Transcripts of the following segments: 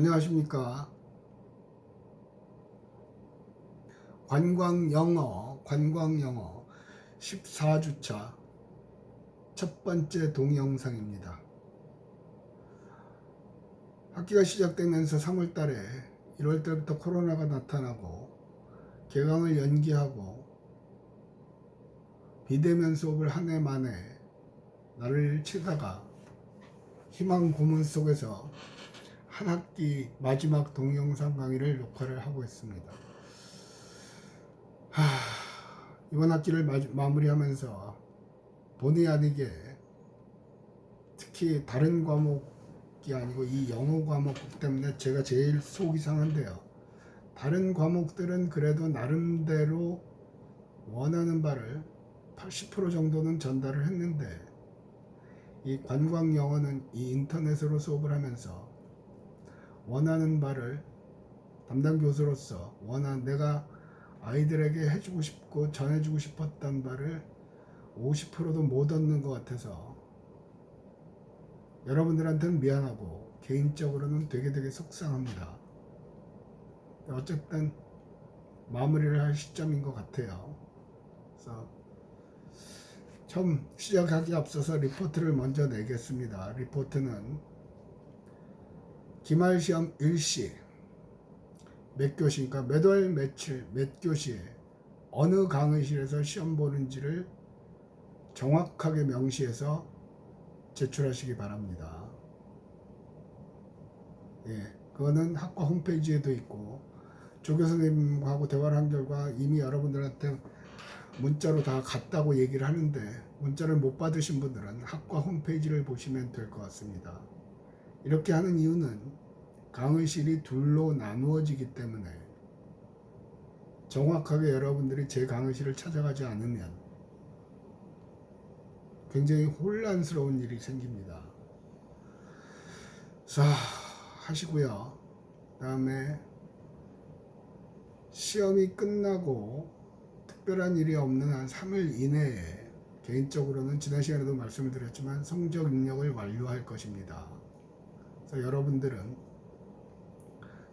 안녕하십니까. 관광 영어, 관광 영어 14주차 첫 번째 동영상입니다. 학기가 시작되면서 3월 달에 1월 달부터 코로나가 나타나고 개강을 연기하고 비대면 수업을 한 해 만에 나를 치다가 희망 고문 속에서 한 학기 마지막 동영상 강의를 녹화를 하고 있습니다. 하, 이번 학기를 마, 마무리하면서 본의 아니게 특히 다른 과목이 아니고 이 영어 과목 때문에 제가 제일 속이 상한데요. 다른 과목들은 그래도 나름대로 원하는 바를 80% 정도는 전달을 했는데 이 관광 영어는 이 인터넷으로 수업을 하면서 원하는 바를 담당 교수로서 원한 내가 아이들에게 해주고 싶고 전해주고 싶었던 바를 50%도 못 얻는 것 같아서 여러분들한테는 미안하고 개인적으로는 되게 되게 속상합니다. 어쨌든 마무리를 할 시점인 것 같아요. 그래서 처음 시작하기 앞서서 리포트를 먼저 내겠습니다. 리포트는 기말 시험 일시 몇 교시, 그러니까 몇 월 며칠 몇 교시에 어느 강의실에서 시험 보는지를 정확하게 명시해서 제출하시기 바랍니다. 예, 그거는 학과 홈페이지에도 있고 조 교수님하고 대화를 한 결과 이미 여러분들한테 문자로 다 갔다고 얘기를 하는데 문자를 못 받으신 분들은 학과 홈페이지를 보시면 될 것 같습니다. 이렇게 하는 이유는 강의실이 둘로 나누어지기 때문에 정확하게 여러분들이 제 강의실을 찾아가지 않으면 굉장히 혼란스러운 일이 생깁니다. 자, 하시고요. 다음에 시험이 끝나고 특별한 일이 없는 한 3일 이내에 개인적으로는 지난 시간에도 말씀을 드렸지만 성적 입력을 완료할 것입니다. 그래서 여러분들은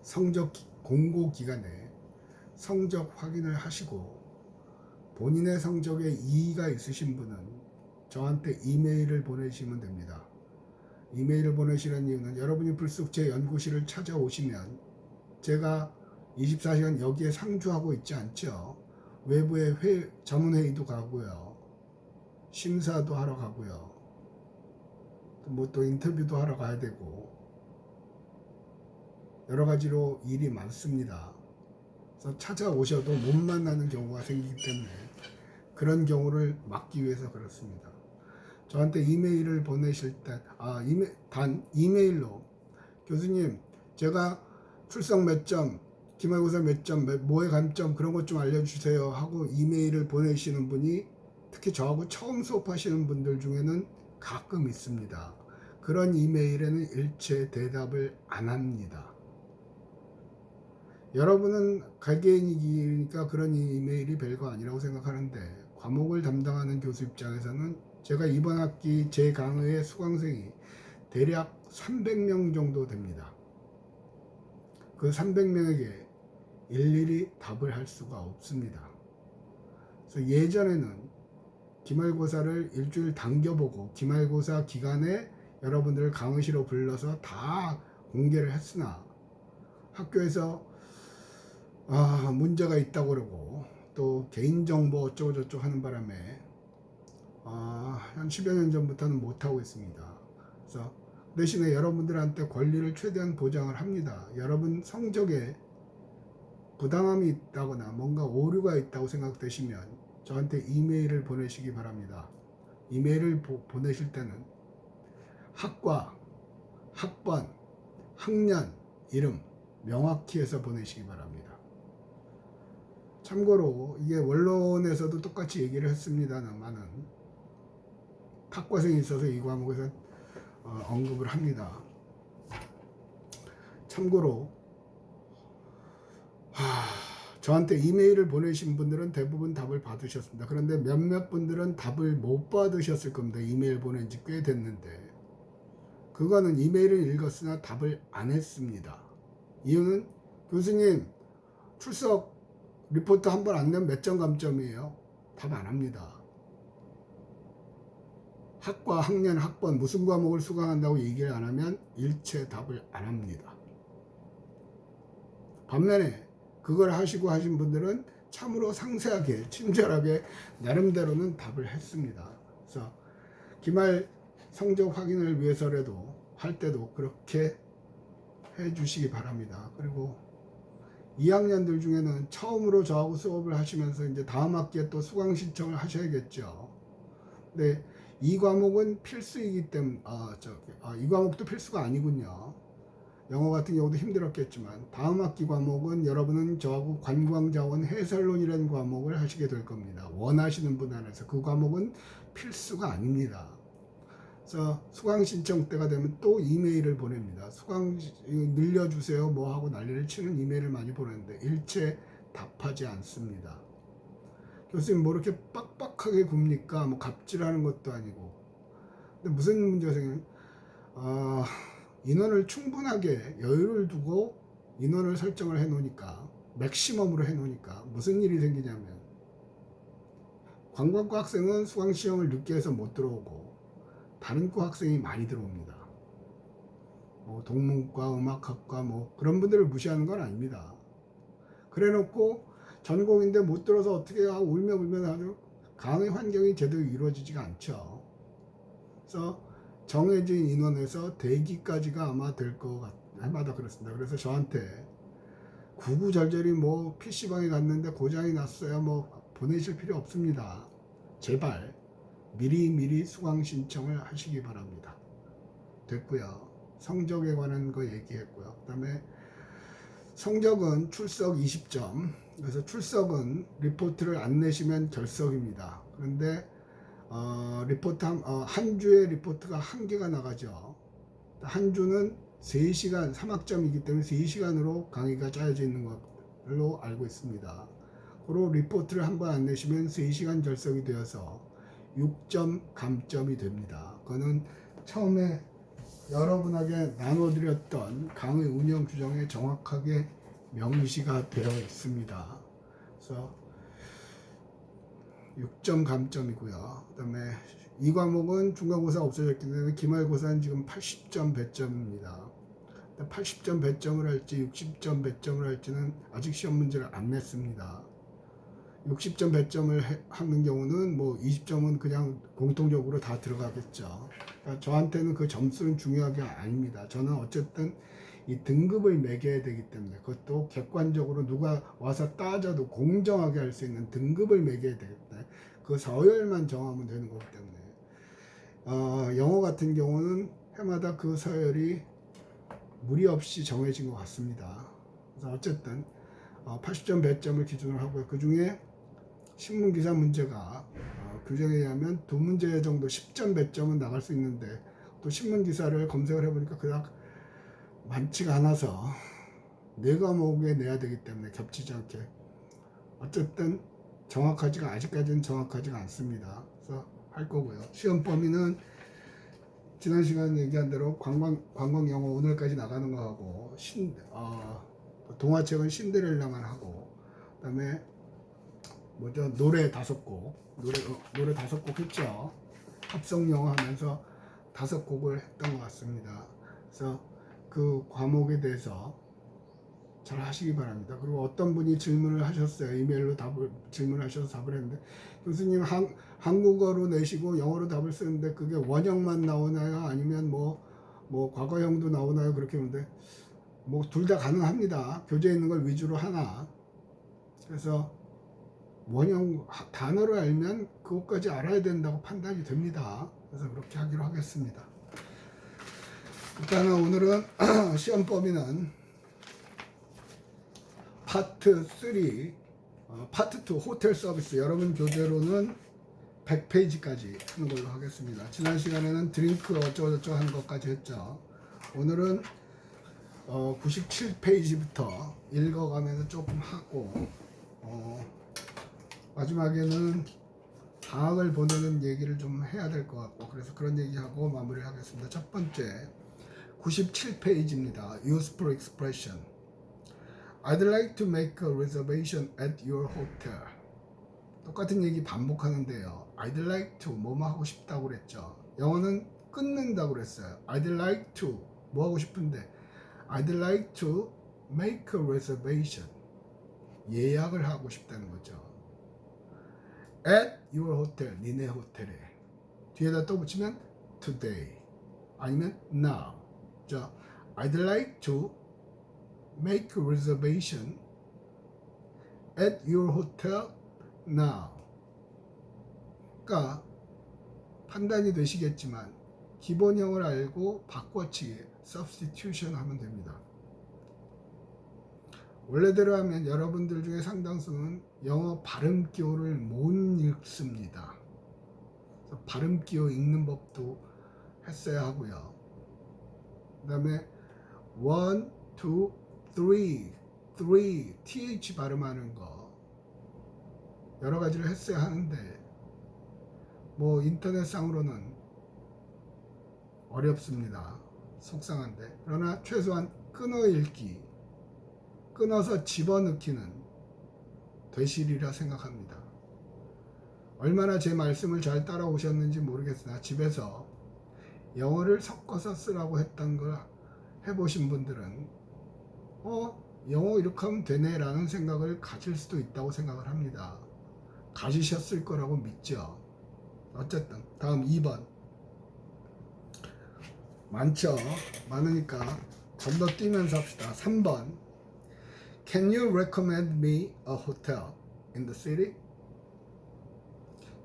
성적 공고 기간에 성적 확인을 하시고 본인의 성적에 이의가 있으신 분은 저한테 이메일을 보내시면 됩니다. 이메일을 보내시는 이유는 여러분이 불쑥 제 연구실을 찾아오시면 제가 24시간 여기에 상주하고 있지 않죠. 외부의 회, 자문회의도 가고요. 심사도 하러 가고요. 뭐 또 인터뷰도 하러 가야 되고 여러 가지로 일이 많습니다. 그래서 찾아오셔도 못 만나는 경우가 생기기 때문에 그런 경우를 막기 위해서 그렇습니다. 저한테 이메일을 보내실 때, 아, 이메, 단 이메일로 교수님, 제가 출석 몇 점, 기말고사 몇 점, 뭐의 감점 그런 것 좀 알려주세요 하고 이메일을 보내시는 분이 특히 저하고 처음 수업하시는 분들 중에는 가끔 있습니다. 그런 이메일에는 일체 대답을 안 합니다. 여러분은 개개인이니까 그런 이메일이 별거 아니라고 생각하는데 과목을 담당하는 교수 입장에서는 제가 이번 학기 제 강의의 수강생이 대략 300명 정도 됩니다. 그 300명에게 일일이 답을 할 수가 없습니다. 그래서 예전에는 기말고사를 일주일 당겨보고 기말고사 기간에 여러분들을 강의실로 불러서 다 공개를 했으나 학교에서 아 문제가 있다고 그러고 또 개인정보 어쩌고저쩌고 하는 바람에 아, 한 10여 년 전부터는 못하고 있습니다. 그래서 대신에 여러분들한테 권리를 최대한 보장을 합니다. 여러분 성적에 부당함이 있다거나 뭔가 오류가 있다고 생각되시면 저한테 이메일을 보내시기 바랍니다. 이메일을 보, 보내실 때는 학과, 학번, 학년, 이름 명확히 해서 보내시기 바랍니다. 참고로 이게 원론에서도 똑같이 얘기를 했습니다만은 학과생이 있어서 이 과목에서 어, 언급을 합니다. 참고로 하, 저한테 이메일을 보내신 분들은 대부분 답을 받으셨습니다. 그런데 몇몇 분들은 답을 못 받으셨을 겁니다. 이메일 보낸 지 꽤 됐는데 그거는 이메일을 읽었으나 답을 안 했습니다. 이유는 교수님 출석 리포트 한 번 안 내면 몇 점 감점이에요? 답 안 합니다. 학과, 학년, 학번 무슨 과목을 수강한다고 얘기를 안 하면 일체 답을 안 합니다. 반면에 그걸 하시고 하신 분들은 참으로 상세하게 친절하게 나름대로는 답을 했습니다. 그래서 기말 성적 확인을 위해서라도 할 때도 그렇게 해 주시기 바랍니다. 그리고 2학년들 중에는 처음으로 저하고 수업을 하시면서 이제 다음 학기에 또 수강 신청을 하셔야겠죠. 근데 이 과목은 필수이기 때문에 아 저기 아 이 과목도 필수가 아니군요. 영어 같은 경우도 힘들었겠지만 다음 학기 과목은 여러분은 저하고 관광자원 해설론이라는 과목을 하시게 될 겁니다. 원하시는 분 안에서 그 과목은 필수가 아닙니다. 그래서 수강 신청 때가 되면 또 이메일을 보냅니다. 수강 늘려주세요 뭐 하고 난리를 치는 이메일을 많이 보내는데 일체 답하지 않습니다. 교수님 뭐 이렇게 빡빡하게 굽니까? 뭐 갑질하는 것도 아니고. 근데 무슨 문제가 생기면 아, 인원을 충분하게 여유를 두고 인원을 설정을 해 놓으니까 맥시멈으로 해 놓으니까 무슨 일이 생기냐면 관광과 학생은 수강 시험을 늦게 해서 못 들어오고 다른 과 학생이 많이 들어옵니다. 뭐 동문과 음악학과 뭐 그런 분들을 무시하는 건 아닙니다. 그래 놓고 전공인데 못 들어서 어떻게 하고 울며 불며 하죠. 강의 환경이 제대로 이루어지지가 않죠. 그래서 정해진 인원에서 대기까지가 아마 될 것 같, 해마다 그렇습니다. 그래서 저한테 구구절절히 뭐 PC방에 갔는데 고장이 났어요. 뭐 보내실 필요 없습니다. 제발 미리 미리 수강 신청을 하시기 바랍니다. 됐고요. 성적에 관한 거 얘기했고요. 그 다음에 성적은 출석 20점. 그래서 출석은 리포트를 안 내시면 결석입니다. 그런데 어, 리포트 한, 어, 한 주에 리포트가 한 개가 나가죠. 한 주는 3시간, 3학점이기 때문에 3시간으로 강의가 짜여져 있는 걸로 알고 있습니다. 그로 리포트를 한 번 안 내시면 3시간 결석이 되어서 6점 감점이 됩니다. 그거는 처음에 여러분에게 나눠드렸던 강의 운영 규정에 정확하게 명시가 되어 있습니다. 그래서 6점 감점이고요. 그다음에 이 과목은 중간고사 없어졌기 때문에 기말고사는 지금 80점 배점입니다. 80점 배점을 할지 60점 배점을 할지는 아직 시험 문제를 안 냈습니다. 60점 배점을 해- 하는 경우는 뭐 20점은 그냥 공통적으로 다 들어가겠죠. 그러니까 저한테는 그 점수는 중요한 게 아닙니다. 저는 어쨌든 이 등급을 매겨야 되기 때문에 그것도 객관적으로 누가 와서 따져도 공정하게 할 수 있는 등급을 매겨야 때문에 그 서열만 정하면 되는 거기 때문에 어, 영어 같은 경우는 해마다 그 서열이 무리 없이 정해진 것 같습니다. 그래서 어쨌든 어, 80점 배점을 기준으로 하고요. 그 중에 신문 기사 문제가 어, 규정에 의하면 두 문제 정도 10점 배점은 나갈 수 있는데 또 신문 기사를 검색을 해보니까 그닥 많지가 않아서 네 과목에 내야 되기 때문에 겹치지 않게 어쨌든 정확하지가 아직까지는 정확하지가 않습니다. 그래서 할 거고요. 시험 범위는 지난 시간에 얘기한 대로 관광 관광 영어 오늘까지 나가는 거 하고 신 어, 동화책은 신데렐라만 하고 그다음에 뭐죠 노래 다섯 곡 노래 어, 노래 다섯 곡 했죠. 합성 영어 하면서 다섯 곡을 했던 것 같습니다. 그래서 그 과목에 대해서 잘 하시기 바랍니다. 그리고 어떤 분이 질문을 하셨어요. 이메일로 답을 질문 하셔서 답을 했는데 교수님 한, 한국어로 내시고 영어로 답을 쓰는데 그게 원형만 나오나요? 아니면 뭐, 뭐 과거형도 나오나요? 그렇게 했는데 뭐 둘 다 가능합니다. 교재에 있는 걸 위주로 하나. 그래서 원형 하- 단어를 알면 그것까지 알아야 된다고 판단이 됩니다. 그래서 그렇게 하기로 하겠습니다. 일단은 오늘은 시험 범위는 파트 3, 어, 파트 2 호텔 서비스 여러분 교재로는 100페이지까지 하는 걸로 하겠습니다. 지난 시간에는 드링크 어쩌고저쩌고 하는 것까지 했죠. 오늘은 어, 97페이지부터 읽어가면서 조금 하고 어, 마지막에는 방학을 보내는 얘기를 좀 해야 될 것 같고 그래서 그런 얘기하고 마무리하겠습니다. 첫 번째 97페이지입니다. Useful Expression I'd like to make a reservation at your hotel. 똑같은 얘기 반복하는데요. I'd like to 뭐뭐 하고 싶다고 그랬죠. 영어는 끊는다고 그랬어요. I'd like to 뭐 하고 싶은데 I'd like to make a reservation. 예약을 하고 싶다는 거죠. At your hotel, 니네 호텔에. 뒤에다 또 붙이면 today 아니면 now. 자, I'd like to make a reservation at your hotel now. 그러니까 판단이 되시겠지만 기본형을 알고 바꿔치기 substitution 하면 됩니다. 원래대로 하면 여러분들 중에 상당수는 영어 발음 기호를 못 읽습니다. 발음 기호 읽는 법도 했어야 하고요. 그 다음에 one, two, three, three, th 발음하는 거 여러 가지를 했어야 하는데 뭐 인터넷상으로는 어렵습니다. 속상한데 그러나 최소한 끊어 읽기 끊어서 집어넣기는 되시리라 생각합니다. 얼마나 제 말씀을 잘 따라오셨는지 모르겠으나 집에서 영어를 섞어서 쓰라고 했던 걸 해보신 분들은 어 영어 이렇게 하면 되네라는 생각을 가질 수도 있다고 생각을 합니다. 가지셨을 거라고 믿죠. 어쨌든 다음 2번 많죠. 많으니까 건너뛰면서 합시다. 3번 Can you recommend me a hotel in the city?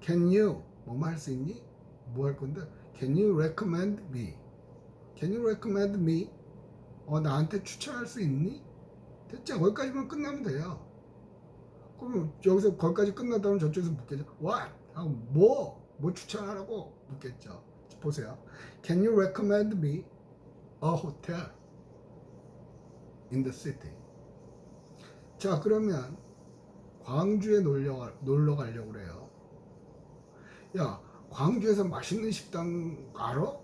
Can you 뭐뭐 할 수 있니? 뭐 할 건데? Can you recommend me? Can you recommend me? 어 나한테 추천할 수 있니? 됐죠? 거기까지만 끝나면 돼요. 그러면 여기서 거기까지 끝났다면 저쪽에서 묻겠죠. What? 하고 뭐? 뭐 추천하라고 묻겠죠. 보세요. Can you recommend me a hotel in the city? 자 그러면 광주에 놀러, 놀러 가려고 그래요. 야 광주에서 맛있는 식당 알아?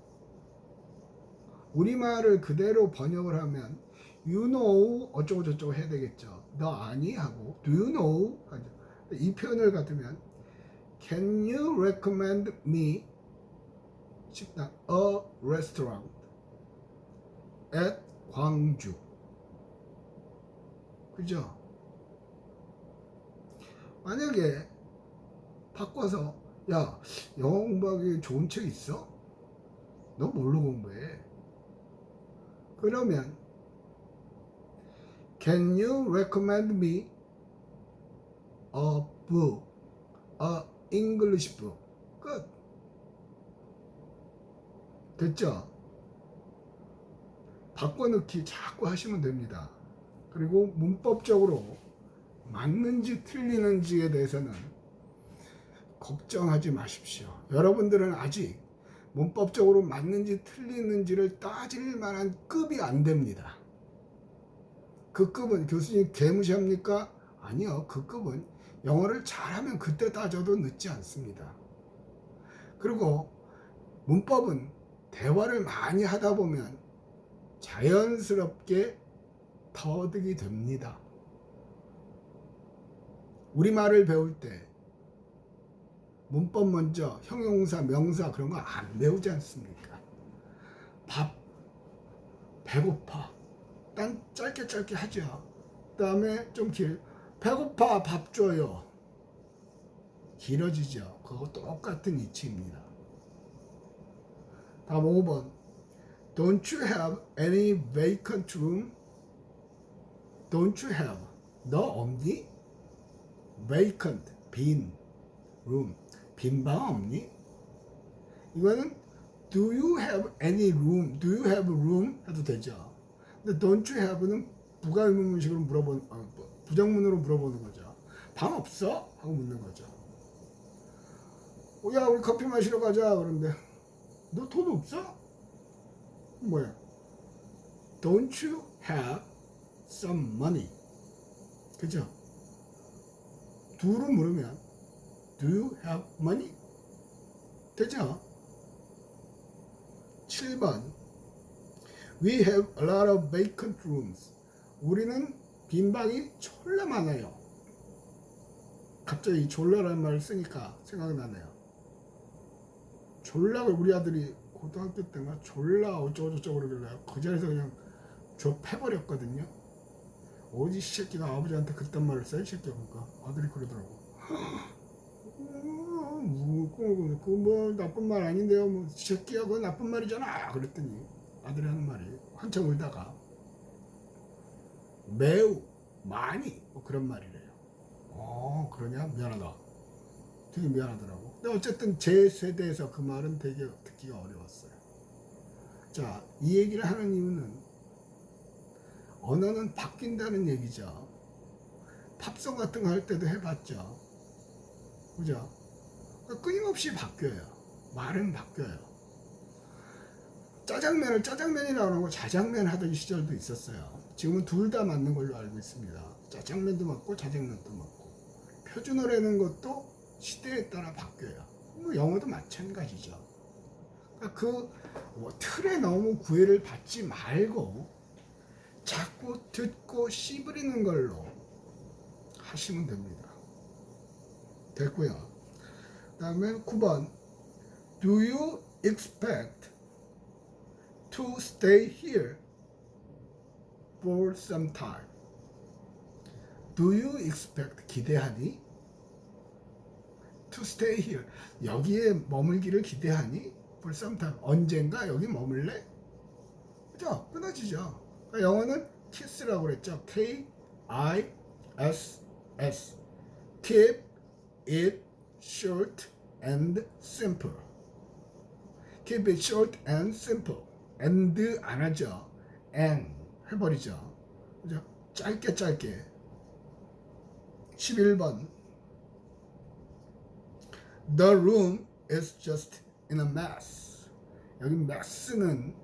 우리말을 그대로 번역을 하면 you know 어쩌고 저쩌고 해야 되겠죠. 너 아니 하고 do you know. 이 표현을 갖으면 can you recommend me 식당 a restaurant at 광주 그죠? 만약에 바꿔서 야 영어 공부하기 좋은 책 있어? 너 뭘로 공부해? 그러면 Can you recommend me a book, a English book? 끝. 됐죠? 바꿔넣기 자꾸 하시면 됩니다. 그리고 문법적으로 맞는지 틀리는지에 대해서는 걱정하지 마십시오. 여러분들은 아직 문법적으로 맞는지 틀리는지를 따질 만한 급이 안 됩니다. 그 급은 교수님 개무시합니까? 아니요. 그 급은 영어를 잘하면 그때 따져도 늦지 않습니다. 그리고 문법은 대화를 많이 하다 보면 자연스럽게 터득이 됩니다. 우리말을 배울 때 문법 먼저 형용사, 명사 그런 거 안 배우지 않습니까? 밥, 배고파. 딴 짧게 짧게 하죠. 그 다음에 좀 길, 배고파, 밥 줘요. 길어지죠. 그거 똑같은 이치입니다. 다음 5번. Don't you have any vacant room? Don't you have? 너 없니? Vacant, 빈, room. 빈 방 없니? 이거는 do you have any room? do you have room? 해도 되죠. 근데 don't you have는 부가의문식으로 어, 뭐, 부정문으로 물어보는 거죠. 방 없어? 하고 묻는 거죠. 어, 야 우리 커피 마시러 가자 그런데 너 돈 없어? 뭐야? Don't you have some money? 그죠? Do로 물으면 Do you have money? 되죠? 7번 We have a lot of vacant rooms. 우리는 빈 방이 졸라 많아요. 갑자기 졸라라는 말을 쓰니까 생각나네요. 졸라를 우리 아들이 고등학교 때인가 졸라 어쩌고저쩌고 그러길래 그 자리에서 그냥 저 패버렸거든요. 어디 이 새끼가 아버지한테 그딴 말을 써? 이 새끼가 그러니까 아들이 그러더라고. 어, 뭐, 그, 그, 뭐, 나쁜 말 아닌데요. 뭐, 이 새끼야, 그거 나쁜 말이잖아. 그랬더니, 아들이 하는 말이, 한참 울다가, 매우, 많이, 뭐 그런 말이래요. 어, 그러냐? 미안하다. 되게 미안하더라고. 근데 어쨌든 제 세대에서 그 말은 되게 듣기가 어려웠어요. 자, 이 얘기를 하는 이유는, 언어는 바뀐다는 얘기죠. 팝송 같은 거 할 때도 해봤죠. 그죠? 그러니까 끊임없이 바뀌어요. 말은 바뀌어요. 짜장면을 짜장면이라고 하고 자장면 하던 시절도 있었어요. 지금은 둘 다 맞는 걸로 알고 있습니다. 짜장면도 맞고 자장면도 맞고. 표준어라는 것도 시대에 따라 바뀌어요. 뭐 영어도 마찬가지죠. 그러니까 그 뭐 틀에 너무 구애를 받지 말고 자꾸 듣고 씨부리는 걸로 하시면 됩니다. 됐고요. 다음에 9번 Do you expect to stay here for some time? Do you expect 기대하니? To stay here 여기에 머물기를 기대하니? For some time 언젠가 여기 머물래? 그죠? 끊어지죠. 그러니까 영어는 kiss라고 그랬죠. K I S S keep it short and simple. Keep it short and simple. and 안 하죠. and 해버리죠. 그죠? 짧게 짧게. 11번. The room is just in a mess. 여기 mess는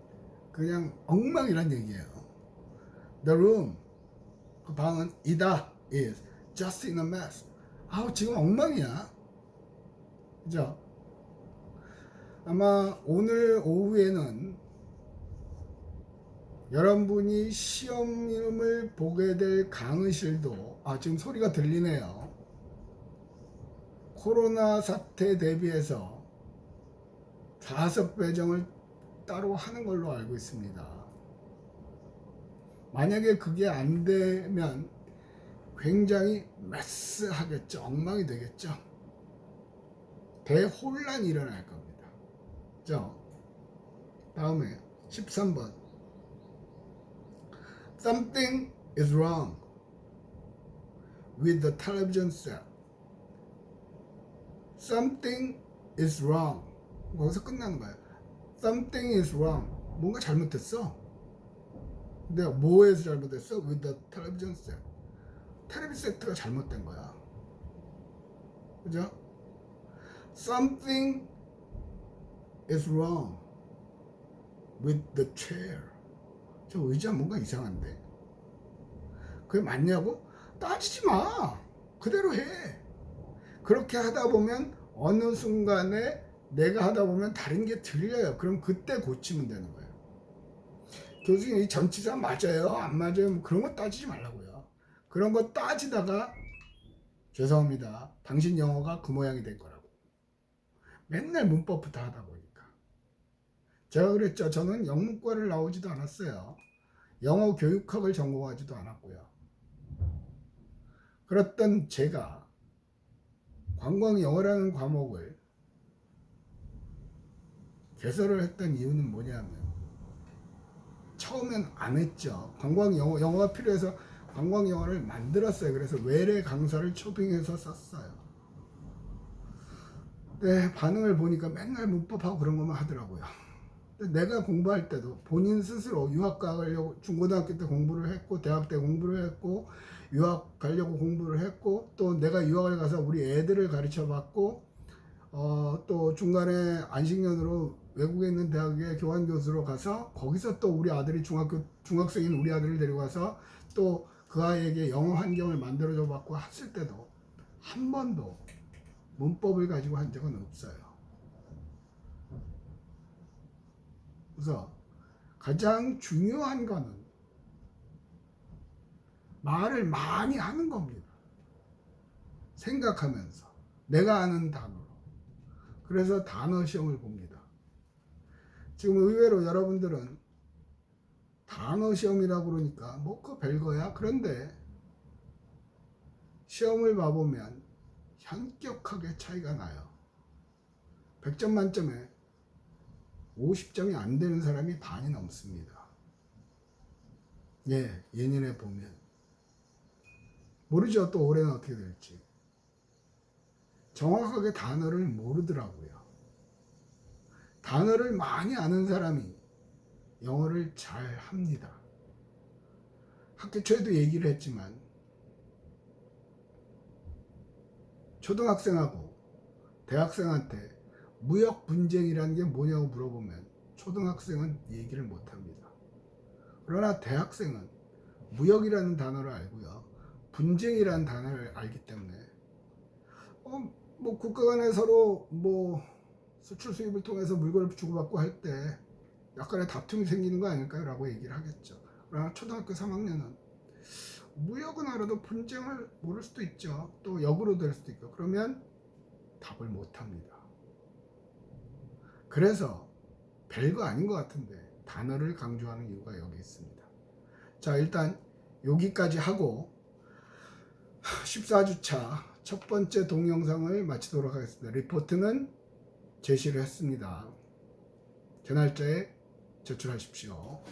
그냥 엉망이란 얘기예요. The room, 그 방은 이다 is just in a mess. 아우 지금 엉망이야. 그죠? 아마 오늘 오후에는 여러분이 시험을 보게 될 강의실도 아 지금 소리가 들리네요. 코로나 사태 대비해서 좌석 배정을 따로 하는 걸로 알고 있습니다. 만약에 그게 안 되면 굉장히 메스하겠죠. 엉망이 되겠죠. 대혼란이 일어날 겁니다. 자, 다음에 13번. Something is wrong with the television set. Something is wrong. 거기서 끝나는 거예요. Something is wrong. 뭔가 잘못됐어. 근데 뭐에서 잘못됐어? With the television set. 텔레비 세트가 잘못된 거야. 그죠? Something is wrong with the chair. 저 의자 뭔가 이상한데. 그게 맞냐고? 따지지 마. 그대로 해. 그렇게 하다 보면 어느 순간에 내가 하다 보면 다른 게 들려요. 그럼 그때 고치면 되는 거예요. 교수님 이 전치사 맞아요? 안 맞아요? 뭐 그런 거 따지지 말라고요. 그런 거 따지다가 죄송합니다. 당신 영어가 그 모양이 될 거라고. 맨날 문법부터 하다 보니까. 제가 그랬죠. 저는 영문과를 나오지도 않았어요. 영어 교육학을 전공하지도 않았고요. 그랬던 제가 관광 영어라는 과목을 개설을 했던 이유는 뭐냐면 처음엔 안 했죠. 관광 영어 영어가 필요해서 관광 영어를 만들었어요. 그래서 외래 강사를 초빙해서 썼어요. 네, 반응을 보니까 맨날 문법하고 그런 것만 하더라고요. 내가 공부할 때도 본인 스스로 유학 가려고 중고등학교 때 공부를 했고 대학 때 공부를 했고 유학 가려고 공부를 했고 또 내가 유학을 가서 우리 애들을 가르쳐 봤고 어, 또 중간에 안식년으로 외국에 있는 대학에 교환 교수로 가서 거기서 또 우리 아들이 중학교 중학생인 우리 아들을 데려가서 또 그 아이에게 영어 환경을 만들어줘 봤고 했을 때도 한 번도 문법을 가지고 한 적은 없어요. 그래서 가장 중요한 거는 말을 많이 하는 겁니다. 생각하면서 내가 아는 단어로. 그래서 단어 시험을 봅니다. 지금 의외로 여러분들은 단어 시험이라고 그러니까 뭐그 별거야. 그런데 시험을 봐보면 현격하게 차이가 나요. 100점 만점에 50점이 안 되는 사람이 반이 넘습니다. 예, 예년에 보면. 모르죠. 또 올해는 어떻게 될지. 정확하게 단어를 모르더라고요. 단어를 많이 아는 사람이 영어를 잘 합니다. 학교 초에도 얘기를 했지만, 초등학생하고 대학생한테 무역 분쟁이라는 게 뭐냐고 물어보면 초등학생은 얘기를 못 합니다. 그러나 대학생은 무역이라는 단어를 알고요. 분쟁이라는 단어를 알기 때문에 어, 뭐 국가 간에 서로 뭐 수출 수입을 통해서 물건을 주고받고 할 때 약간의 다툼이 생기는 거 아닐까요? 라고 얘기를 하겠죠. 그러나 초등학교 3학년은 무역은 알아도 분쟁을 모를 수도 있죠. 또 역으로 될 수도 있고 그러면 답을 못 합니다. 그래서 별거 아닌 것 같은데 단어를 강조하는 이유가 여기 있습니다. 자, 일단 여기까지 하고 14주차 첫 번째 동영상을 마치도록 하겠습니다. 리포트는 제시를 했습니다. 개날짜에 제출하십시오.